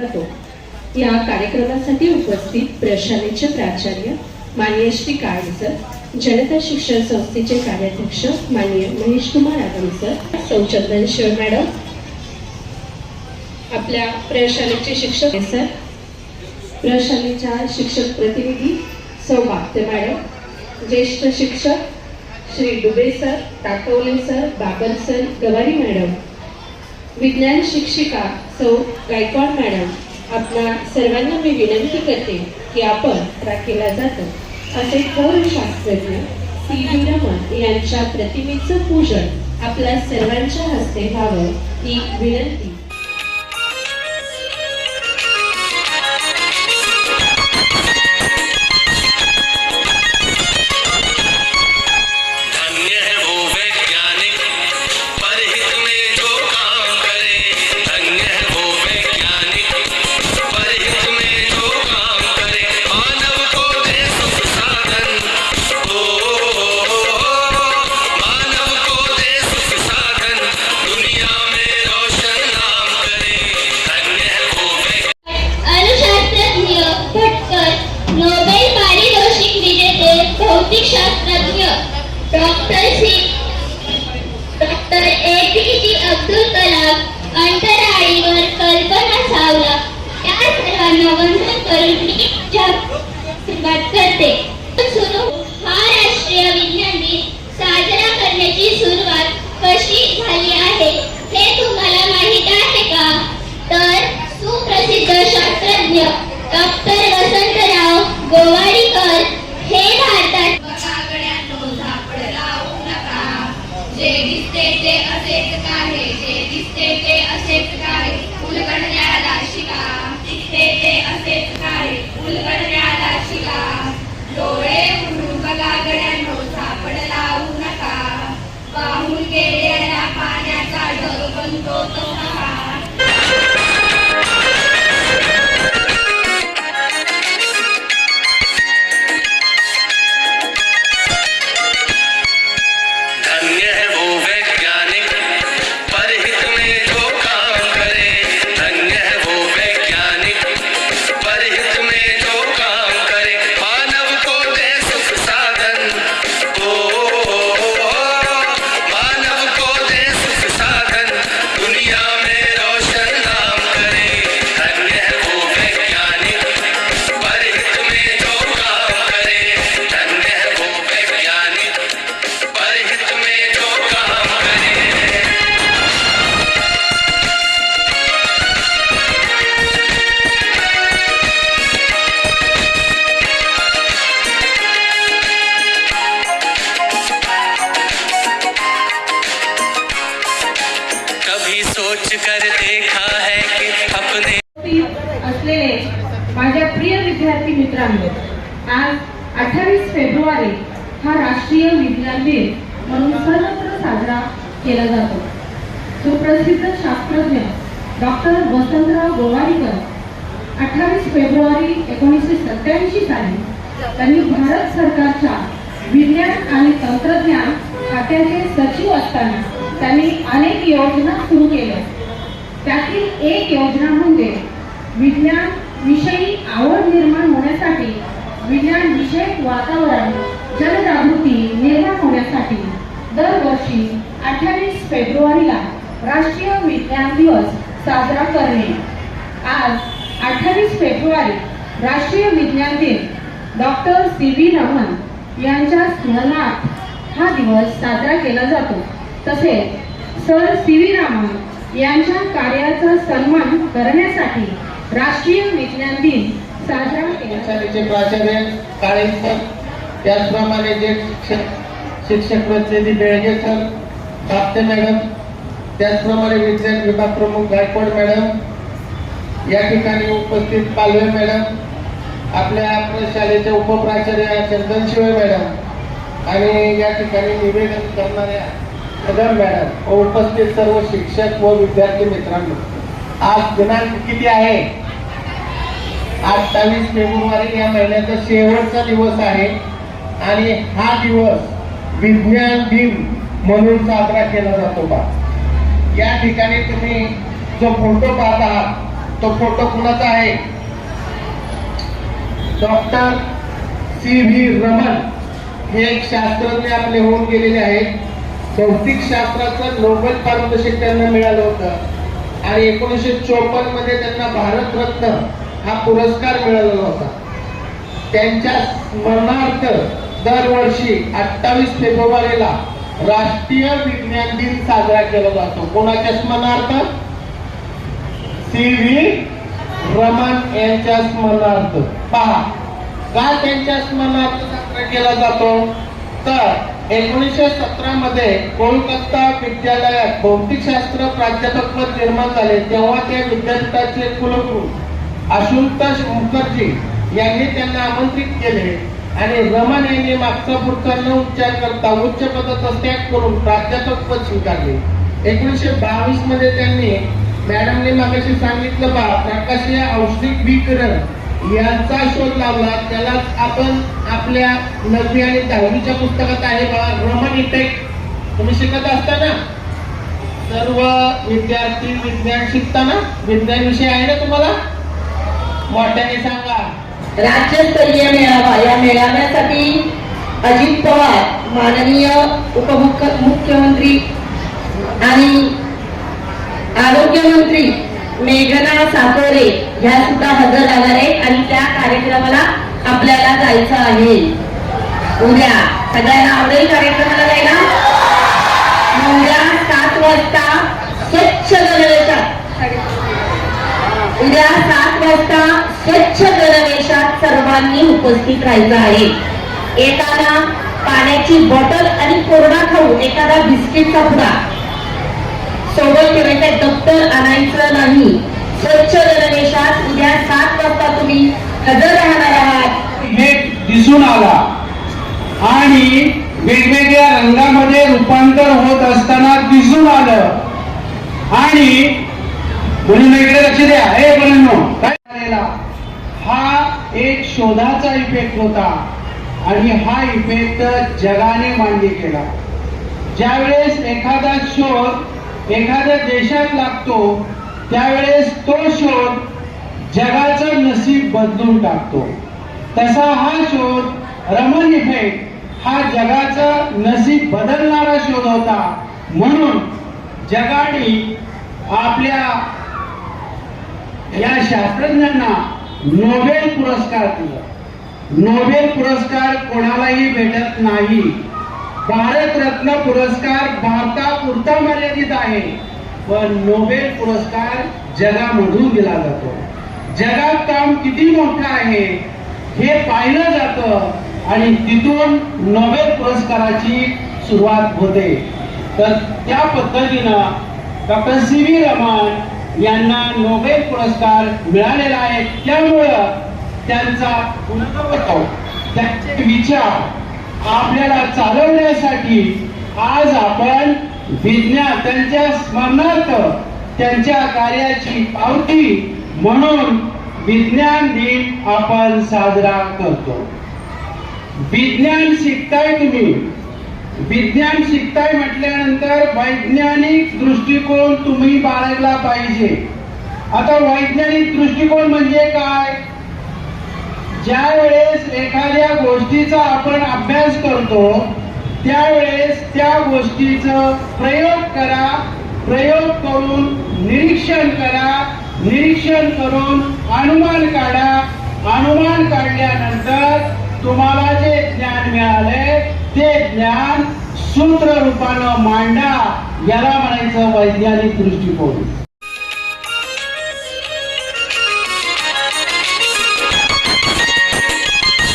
जातो या कार्यक्रमासाठी उपस्थित प्रशालेचे प्राचार्य माननीय श्री काळे सर जनता शिक्षण संस्थेचे कार्याध्यक्ष माननीय महेश कुमार आगम सर सौचंदन शिव मॅडम आपल्या प्रशालेचे शिक्षक सर प्रशालेच्या शिक्षक प्रतिनिधी सौ बागते मॅडम ज्येष्ठ शिक्षक Shri Dube sir Takawale sir Babar sir Gawari madam विज्ञान शिक्षिका सौ गायकवाड मॅडम आपल्या सर्वांना मी विनंती करते की आपण राखेला जातो. असे थोर शास्त्रज्ञ सी. व्ही रमन यांच्या प्रतिमेचं पूजन आपल्या सर्वांच्या हस्ते व्हावं ही विनंती. करून मी सुरुवात करते कर देखा है कि अपने असलेले माझ्या प्रिय विद्यार्थी मित्रांनो आज अठ्ठावीस फेब्रुवारी हा राष्ट्रीय विज्ञान दिन म्हणून सर्वत्र साजरा केला जातो. सुप्रसिद्ध शास्त्रज्ञ डॉक्टर वसंतराव गोवारीकर अठ्ठावीस फेब्रुवारी एकोणीसशे सत्याऐंशी साली त्यांनी भारत सरकारच्या विज्ञान आणि तंत्रज्ञान खात्याचे सचिव असताना त्यांनी अनेक योजना सुरू केल्या. त्यातील एक योजना म्हणजे विज्ञान विषयी आवड निर्माण होण्यासाठी विज्ञान विषयक वातावरण जनजागृती निर्माण होण्यासाठी दरवर्षी अठ्ठावीस फेब्रुवारीला राष्ट्रीय विज्ञान दिवस साजरा करणे. आज अठ्ठावीस फेब्रुवारी राष्ट्रीय विज्ञान दिन. डॉक्टर सी व्ही रमन यांच्या स्मरणार्थ हा दिवस साजरा केला जातो. तसेच सर सी व्ही रामन यांच्या कार्याचा सन्मान करण्यासाठी राष्ट्रीय विज्ञान दिन साजरा केला शाळेचे प्राचार्य काळे सर त्याचप्रमाणे जे शिक्षक शिक्षक प्रतिनिधी बेळगे सर कापते मॅडम त्याचप्रमाणे विज्ञान विभाग प्रमुख गायकवाड मॅडम या ठिकाणी उपस्थित पालवे मॅडम आपल्या शाळेचे उपप्राचार्य चंदन शिवे मॅडम आणि या ठिकाणी निवेदन करणाऱ्या कदम मॅडम व उपस्थित सर्व शिक्षक व विद्यार्थी मित्रांनो आज दिनांक किती आहे? अठ्ठावीस फेब्रुवारी या महिन्याचा शेवटचा दिवस आहे आणि हा दिवस विज्ञान दिन म्हणून साजरा केला जातो बा. या ठिकाणी तुम्ही जो फोटो पाहत आहात तो फोटो कुणाचा आहे? Doctor C V Raman. हे एक शास्त्रज्ञ आपले होऊन गेलेले आहेत. भौतिक शास्त्राचं नोबेल पारितोषिक त्यांना मिळालं होतं. आणि एकोणीसशे चोपन्नमध्ये त्यांना भारतरत्न हा पुरस्कार मिळालेला होता त्यांच्या स्मरणार्थ दरवर्षी अठ्ठावीस फेब्रुवारीला राष्ट्रीय विज्ञान दिन साजरा केला जातो. कोणाच्या स्मरणार्थ? सी व्ही रमन यांच्या स्मरणार्थ. पहा का त्यांच्या स्मरणार्थ साजरा केला जातो? तर एकोणीसशे सतरा मध्ये कोलकाता विद्यालयात भौतिकशास्त्र प्राध्यापक पद निर्माण झाले तेव्हा त्या विद्यापीठाचे कुलगुरू आशुतोष मुखर्जी यांनी त्यांना आमंत्रित केले. आणि रमन यांनी मागचा पुढचा न उच्चार करता उच्च पदाचा त्याग करून प्राध्यापक पद स्वीकारले. एकोणीसशे बावीसमध्ये त्यांनी मॅडमने मागाशी सांगितलं बा प्रकाशीय औष्णिक विकिरण यांचा शोध लावला. त्यालाच आपण आपल्या नववी आणि दहावीच्या पुस्तकात आहे बाबा रमन इफेक्ट तुम्ही शिकत असताना सर्व विद्यार्थी विज्ञान शिकताना विज्ञान विषय आहे ना तुम्हाला? मोठ्याने सांगा. राज्यस्तरीय मेळावा. या मेळाव्यासाठी अजित पवार माननीय उपमुख्य मुख्यमंत्री आणि आरोग्यमंत्री मेघना सातोरे ह्या सुद्धा हजर राहणार आहेत आणि त्या कार्यक्रमाला आपल्याला जायचं आहे. उद्या सगळ्यांना आवडेल कार्यक्रमाला जायला? उद्या सात वाजता स्वच्छ गणवेशात. उद्या सात वाजता स्वच्छ गणवेशात सर्वांनी उपस्थित राहायचं आहे. येताना पाण्याची बॉटल आणि कोरडा खाऊ एखादा बिस्किटचा पुडा. सोबत ठेवायचा दप्तर आणायचं स्वच्छ गणवेशात उद्या सात वाजता तुम्ही हजर राहणार आहात. हे दिसून आला. आणि वेगवेगळ्या रंगामध्ये रूपांतर होत असताना दिसून आलं. आणि म्हणून इकडे लक्ष द्या. हे मुलींनो काय झालेला? हा एक शोधाचा इफेक्ट होता. आणि हा इफेक्ट जगाने मान्य केला. ज्यावेळेस एखादा शोध एखाद्या देशात लागतो त्यावेळेस तो शोध जगाचं नसीब बदलून टाकतो. तसा हा शोध रमन इफेक्ट हा जगाचा नसीब बदलणारा शोध होता. म्हणून जगाने आपल्या या शास्त्रज्ञांना नोबेल पुरस्कार दिला. नोबेल पुरस्कार कोणालाही भेटत नाही. भारतरत्न पुरस्कार भारतापुरता मर्यादित आहे. पण नोबेल पुरस्कार जगामधून दिला जातो. जगात काम किती मोठं आहे हे पाहिलं जातं आणि तिथून नोबेल पुरस्काराची सुरुवात होते. तर त्या पद्धतीनं डॉक्टर सी व्ही रमण यांना नोबेल पुरस्कार मिळालेला आहे. त्यामुळं त्यांचा पुनर्वतो त्यांचे विचार आपल्याला चालवण्यासाठी आज आपण विज्ञान त्यांच्या स्मरणार्थ त्यांच्या कार्याची पावती म्हणून विज्ञान दिन आपण साजरा करतो. विज्ञान शिकताय तुम्ही. विज्ञान शिकताय म्हटल्यानंतर वैज्ञानिक दृष्टिकोन तुम्ही बाळगला पाहिजे. आता वैज्ञानिक दृष्टिकोन म्हणजे काय? ज्या वेळेस एखाद्या गोष्टीचा आपण अभ्यास करतो त्यावेळेस त्या गोष्टीचं प्रयोग करा प्रयोग करून निरीक्षण करा निरीक्षण करून अनुमान काढा. अनुमान काढल्यानंतर तुम्हाला जे ज्ञान मिळाले ते ज्ञान सूत्र रूपानं मांडा याला म्हणायचं वैज्ञानिक दृष्टिकोन.